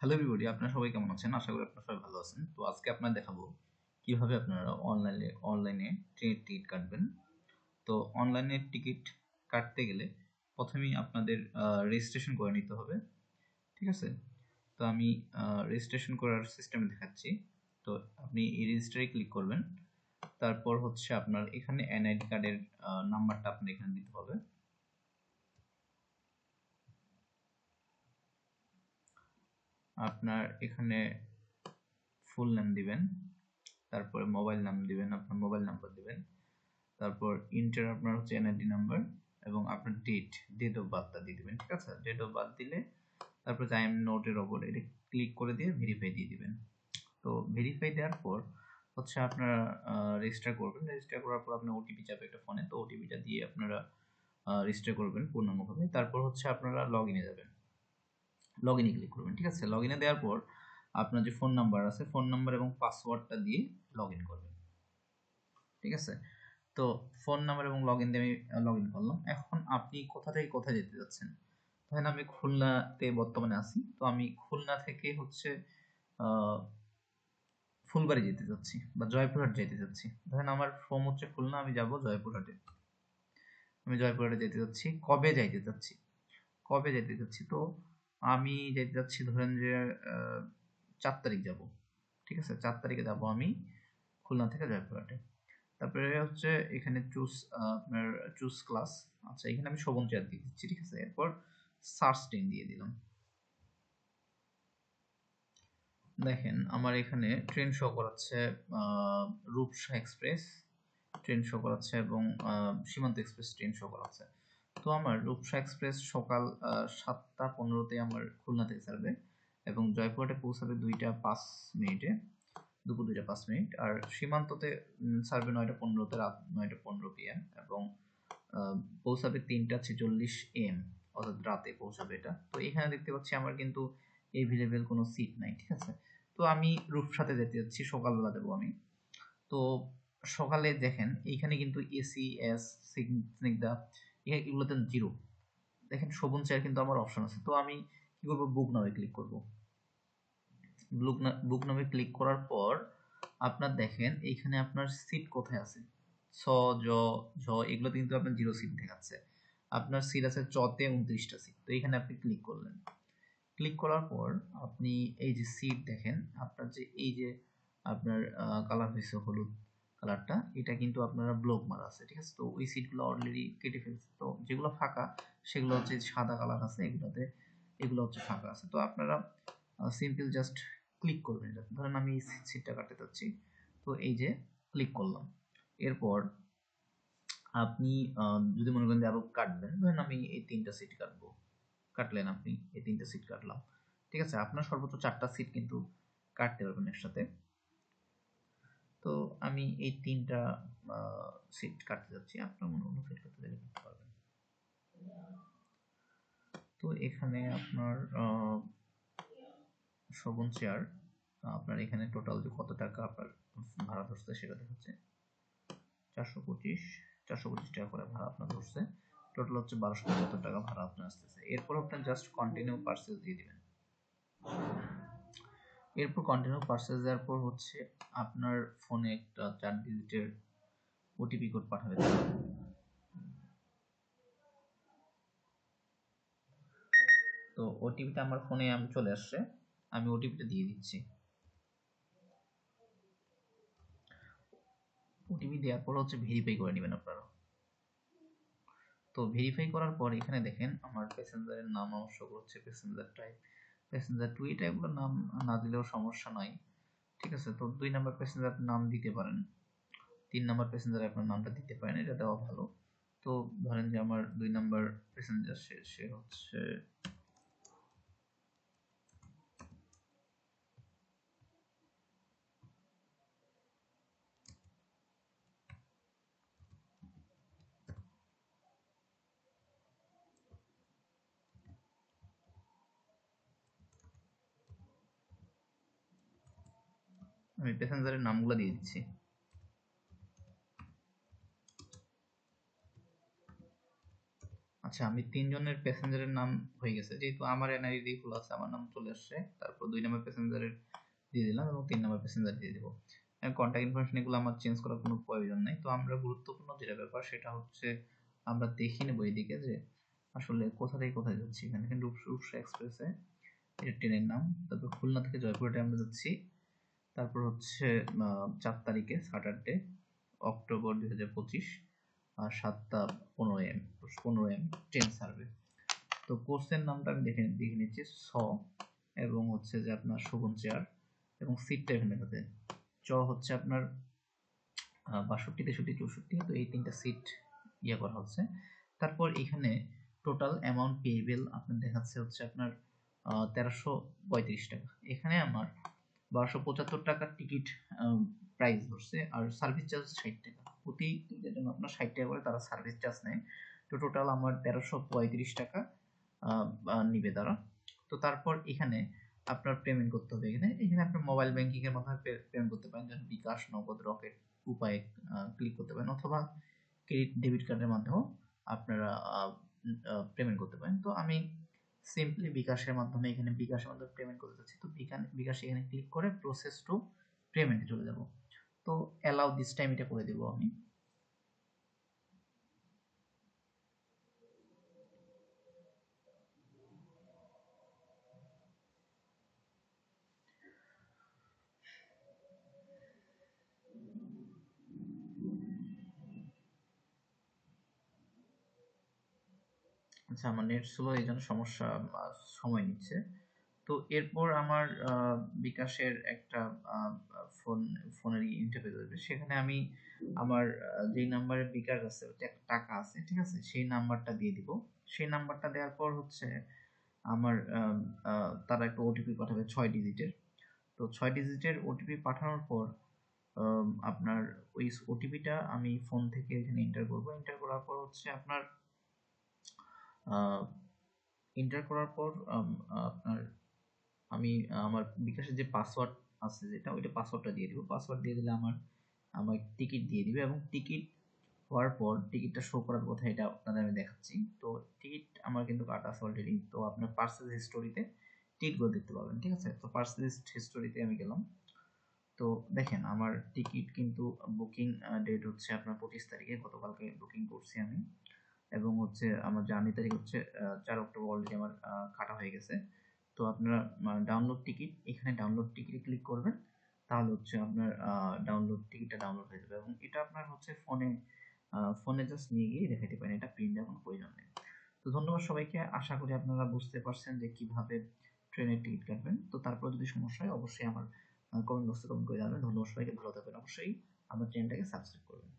Hello everybody আপনারা সবাই কেমন আছেন? আশা করি আপনারা সবাই ভালো আছেন। তো আজকে আপনারা দেখাবো কীভাবে আপনারা অনলাইনে অনলাইনে ট্রেনের টিকিট কাটবেন। তো অনলাইনে টিকিট কাটতে গেলে প্রথমেই আপনাদের রেজিস্ট্রেশন করে নিতে হবে। ঠিক আছে? তো আমি রেজিস্ট্রেশন করার সিস্টেম দেখাচ্ছি। তো আপনি এই রেজিস্টারে ক্লিক করবেন। তারপর হচ্ছে আপনার এখানে এনআইডি কার্ডের নাম্বারটা আপনার এখানে দিতে হবে। আপনার এখানে ফুল নাম দিবেন, তারপরে মোবাইল নাম দিবেন, আপনার মোবাইল নাম্বার দিবেন, তারপর ইন্টার আপনার হচ্ছে এনআইডি নাম্বার এবং আপনার ডেট ডেট অফ বার্থটা দিয়ে দিবেন, ঠিক আছে? ডেট অফ বার্থ দিলে তারপর টাইম নোটের ওপর এটা ক্লিক করে দিয়ে ভেরিফাই দিয়ে দিবেন। তো ভেরিফাই দেওয়ার পর হচ্ছে আপনারা রেজিস্টার করবেন। রেজিস্টার করার পর আপনার ওটিপি যাবে একটা ফোনে তো ওটিপিটা দিয়ে আপনারা রেজিস্টার করবেন পূর্ণাঙ্গভাবে। তারপর হচ্ছে আপনারা লগ ইনে যাবেন। লগ ইনে ক্লিক করবেন, ঠিক আছে? লগ ইনে দেওয়ার পর আপনার যে ফোন নাম্বার আছে ফোন নাম্বার এবং পাসওয়ার্ডটা দিয়ে লগ ইন করবেন, ঠিক আছে? তো ফোন নাম্বার এবং লগ ইন দিয়ে আমি লগ ইন করলাম। এখন আপনি কোথা থেকে কোথায় যেতে যাচ্ছেন? ধরেন আমি খুলনাতে বর্তমানে আছি, তো আমি খুলনা থেকে হচ্ছে ফুলবাড়ি যেতে যাচ্ছি বা জয়পুরহাট যেতে যাচ্ছি। ধরেন আমার ফর্ম হচ্ছে খুলনা, আমি যাব জয়পুরহাটে। আমি জয়পুরহাটে যেতে যাচ্ছি, কবে যাইতে যাচ্ছি? কবে যেতে যাচ্ছি? তো আমি যেতে যাচ্ছি, ধরেন যে চার তারিখ যাব, ঠিক আছে? চার তারিখে যাব আমি খুলনা থেকে জয়পুরহাটে। তারপরে হচ্ছে এখানে চুজ আপনার চুজ ক্লাস আচ্ছা এখানে আমি শোভন চেয়ার দিয়ে দিচ্ছি, ঠিক আছে? এরপর সার্চ ট্রেন দিয়ে দিলাম। দেখেন, আমার এখানে ট্রেন শো করাচ্ছে রূপসা এক্সপ্রেস, ট্রেন শো করাচ্ছে এবং সীমান্ত এক্সপ্রেস ট্রেন শো করাচ্ছে। তো আমার রূপসা এক্সপ্রেস সকাল সাতটা পনেরোতে আমার খুলনা থেকে ছাড়বে এবং জয়পুরহাটে পৌঁছাবে দুইটা পাঁচ মিনিটে, দুপুর দুইটা পাঁচ মিনিট। আর সীমান্ততে ছাড়বে নয়টা পনেরোতে রাত নয়টা পনেরো পিএম এবং পৌঁছাবে তিনটা ছেচল্লিশ এম অর্থাৎ রাতে পৌঁছাবে এটা। তো এখানে দেখতে পাচ্ছি আমার কিন্তু এভেলেবেল কোনো সিট নাই, ঠিক আছে? তো আমি রূপসাতে যেতে যাচ্ছি, সকালবেলা দেবো আমি। তো সকালে দেখেন, এইখানে কিন্তু এসি এস স্নিগ্ধা এগুলোতে জিরো দেখেন, শোভন চেয়ার কিন্তু আমার অপশন আছে। তো আমি কি করব? বুক নামে ক্লিক করব। বুক বুক নামে ক্লিক করার পর আপনার দেখেন এইখানে আপনার সিট কোথায় আছে? ছ, জ, ঝ, এগুলোতে কিন্তু আপনার জিরো সিট দেখাচ্ছে আপনার সিট আছে চতে উনত্রিশটা সিট তো এখানে আপনি ক্লিক করলেন। ক্লিক করার পর আপনি এই যে সিট দেখেন, আপনার যে, এই যে আপনার কালার হয়েছে হলুদ। কালারটা এটা কিন্তু আপনারা ব্লক মারা আছে, ঠিক আছে? তো ওই সিটগুলো অলরেডি কেটে ফেলছে। তো যেগুলো ফাঁকা, সেগুলো হচ্ছে সাদা কালার আছে, এগুলোতে, এগুলো হচ্ছে ফাঁকা আছে। তো আপনারা সিম্পল জাস্ট ক্লিক করবেন। ধরেন আমি সিটটা কাটতে চাচ্ছি তো এই যে ক্লিক করলাম। এরপর আপনি যদি মনে করেন যে আরও কাটবেন ধরেন আমি এই তিনটা সিট কাটবো। কাটলেন আপনি, এই তিনটা সিট কাটলাম। ঠিক আছে? আপনার সর্বোচ্চ চারটা সিট কিন্তু কাটতে পারবেন একসাথে। তো আমি এই তিনটা সিট কাটতে যাচ্ছি। আপনার মনে অন্য সিট কাটতে গেলে করতে পারবেন। তো এখানে আপনার শোভন চেয়ার আপনার এখানে টোটাল যে কত টাকা আপনার ভাড়া ধরছে সেটা দেখাচ্ছে। চারশো পঁচিশ চারশো পঁচিশ টাকা করে ভাড়া আপনার ধরছে। টোটাল হচ্ছে বারোশো পঁচাত্তর টাকা ভাড়া আপনার আসতেছে। এরপর আপনার জাস্ট কন্টিনিউ পার্সেল দিয়ে দিবেন। এরপর কন্টিনিউ পার্সেস দেওয়ার পর হচ্ছে আপনার ফোনে একটা চার ডিজিটের ওটিপি কোড পাঠাবে। তো ওটিপিটা আমার ফোনে আমি চলে আসছে, আমি ওটিপিটা দিয়ে দিচ্ছি। ওটিপি দেওয়ার পর হচ্ছে ভেরিফাই করে নেবেন আপনারা। তো ভেরিফাই করার পর এখানে দেখেন আমার প্যাসেঞ্জারের নাম অবশ্য করছে প্যাসেঞ্জার টাইপ প্যাসেঞ্জার টু এটা এগুলো নাম না দিলেও সমস্যা নয় ঠিক আছে? তো দুই নাম্বার প্যাসেঞ্জার নাম দিতে পারেন। তিন নাম্বার প্যাসেঞ্জার আপনার নামটা দিতে পারেন, এটা দেওয়া ভালো। তো ধরেন যে আমার দুই নাম্বার প্যাসেঞ্জার সে সে হচ্ছে আমি প্যাসেঞ্জারের নামগুলো দিয়ে দিচ্ছি। আচ্ছা আমি তিনজনের প্যাসেঞ্জারের নাম হয়ে গেছে। যেহেতু আমার এনআইডি খোলা আছে, আমার নাম চলে আসছে, তারপর দুই নম্বর প্যাসেঞ্জারের দিয়ে দিলাম এবং তিন নম্বর প্যাসেঞ্জার দিয়ে দিব। কন্ট্যাক্ট ইনফরমেশন এগুলো আমার চেঞ্জ করার কোনো প্রয়োজন নাই। তো আমরা গুরুত্বপূর্ণ যেটা ব্যাপার, সেটা হচ্ছে আমরা দেখি নেব এইদিকে যে আসলে কোথা থেকে কোথায় যাচ্ছি এখানে। রূপসা এক্সপ্রেসে এটা ট্রেনের নাম। তারপর খুলনা থেকে জয়পুরহাটে আমরা যাচ্ছি। তারপর হচ্ছে চার তারিখে স্যাটারডে অক্টোবর দুই হাজার পঁচিশ, আর সাতটা পনেরো এম পনেরো এম ট্রেন সার্ভে তো কোর্সের নামটা আমি দেখে দেখে নিচ্ছি, স, এবং হচ্ছে যে আপনার শোভন চেয়ার, এবং সিটটা এখানে দেখাতে চ হচ্ছে আপনার বাষট্টি, তেষট্টি, চৌষট্টি, তো এই তিনটা সিট ইয়ে করা হচ্ছে। তারপর এখানে টোটাল অ্যামাউন্ট পেয়েবেল আপনার দেখাচ্ছে হচ্ছে আপনার তেরোশো পঁয়ত্রিশ টাকা। এখানে আমার বারোশো পঁচাত্তর টাকার টিকিট প্রাইস ধরছে, আর সার্ভিস চার্জ ষাট টাকা। প্রতি টিকিটের জন্য আপনার ষাট টাকা করে তারা সার্ভিস চার্জ নেয়। তো টোটাল আমার তেরোশো পঁয়ত্রিশ টাকা নিবে তারা। তো তারপর এখানে আপনার পেমেন্ট করতে হবে। এখানে এখানে আপনার মোবাইল ব্যাংকিং এর মাধ্যমে পেমেন্ট করতে পারেন। যেমন বিকাশ, নগদ, রকেট, উপায়ে ক্লিক করতে পারেন। অথবা ক্রেডিট ডেবিট কার্ডের মাধ্যমেও আপনারা পেমেন্ট করতে পারেন। তো আমি সিম্পলি বিকাশের মাধ্যমে এখানে বিকাশের মাধ্যমে পেমেন্ট করতে চাচ্ছি তো বিকাশ এখানে ক্লিক করে প্রসেস টু পেমেন্টে চলে যাব। তো অ্যালাউ দিস টাইম এটা করে দেবো আমি। আচ্ছা আমার নেট স্লো এই জন্য সমস্যা সময় নিচ্ছে। তো এরপর আমার বিকাশের একটা ফোন ফোনের ইন্টারফেস আসবে সেখানে আমি আমার যেই নাম্বারে বিকাশ আছে টাকা আছে, ঠিক আছে? সেই নাম্বারটা দিয়ে দিব। সেই নাম্বারটা দেওয়ার পর হচ্ছে আমার তারা একটা ওটিপি পাঠাবে ছয় ডিজিটের তো ছয় ডিজিটের ওটিপি পাঠানোর পর আপনার ওই ওটিপিটা আমি ফোন থেকে এখানে এন্টার করব। এন্টার করার পর হচ্ছে আপনার এন্টার করার পর আপনার আমি, আমার বিকাশের যে পাসওয়ার্ড আছে যেটা, ওইটা পাসওয়ার্ডটা দিয়ে দিব। পাসওয়ার্ড দিয়ে দিলে আমার আমার টিকিট দিয়ে দিবে এবং টিকিট হওয়ার পর টিকিটটা শো করার কথা এটা আপনাদের আমি দেখাচ্ছি। তো টিকিট আমার কিন্তু কাটা আছে অলরেডি তো আপনার পার্সেল হিস্টোরিতে টিকিটগুলো দেখতে পাবেন, ঠিক আছে? তো পার্সেল হিস্টোরিতে আমি গেলাম। তো দেখেন, আমার টিকিট কিন্তু বুকিং ডেট হচ্ছে আপনার পঁচিশ তারিখে, গতকালকে বুকিং করছি আমি। এবং হচ্ছে আমার জার্নি তারিখ হচ্ছে চার অক্টোবর অলরেডি আমার কাটা হয়ে গেছে। তো আপনারা ডাউনলোড টিকিট এখানে ডাউনলোড টিকিটে ক্লিক করবেন, তাহলে হচ্ছে আপনার ডাউনলোড টিকিটটা ডাউনলোড হয়ে যাবে। এবং এটা আপনার হচ্ছে ফোনে ফোনে জাস্ট নিয়ে গিয়ে দেখাতে পারেন, এটা প্রিন্ট দেওয়ার কোনো প্রয়োজন নেই। তো ধন্যবাদ সবাইকে, আশা করি আপনারা বুঝতে পারছেন যে কীভাবে ট্রেনের টিকিট কাটবেন। তো তারপর যদি সমস্যা হয়, অবশ্যই আমার কমেন্ট বক্সে কমেন্ট করে জানাবেন। ধন্যবাদ সবাইকে, ভালো থাকবেন অবশ্যই। আমার চ্যানেলটাকে সাবস্ক্রাইব করবেন।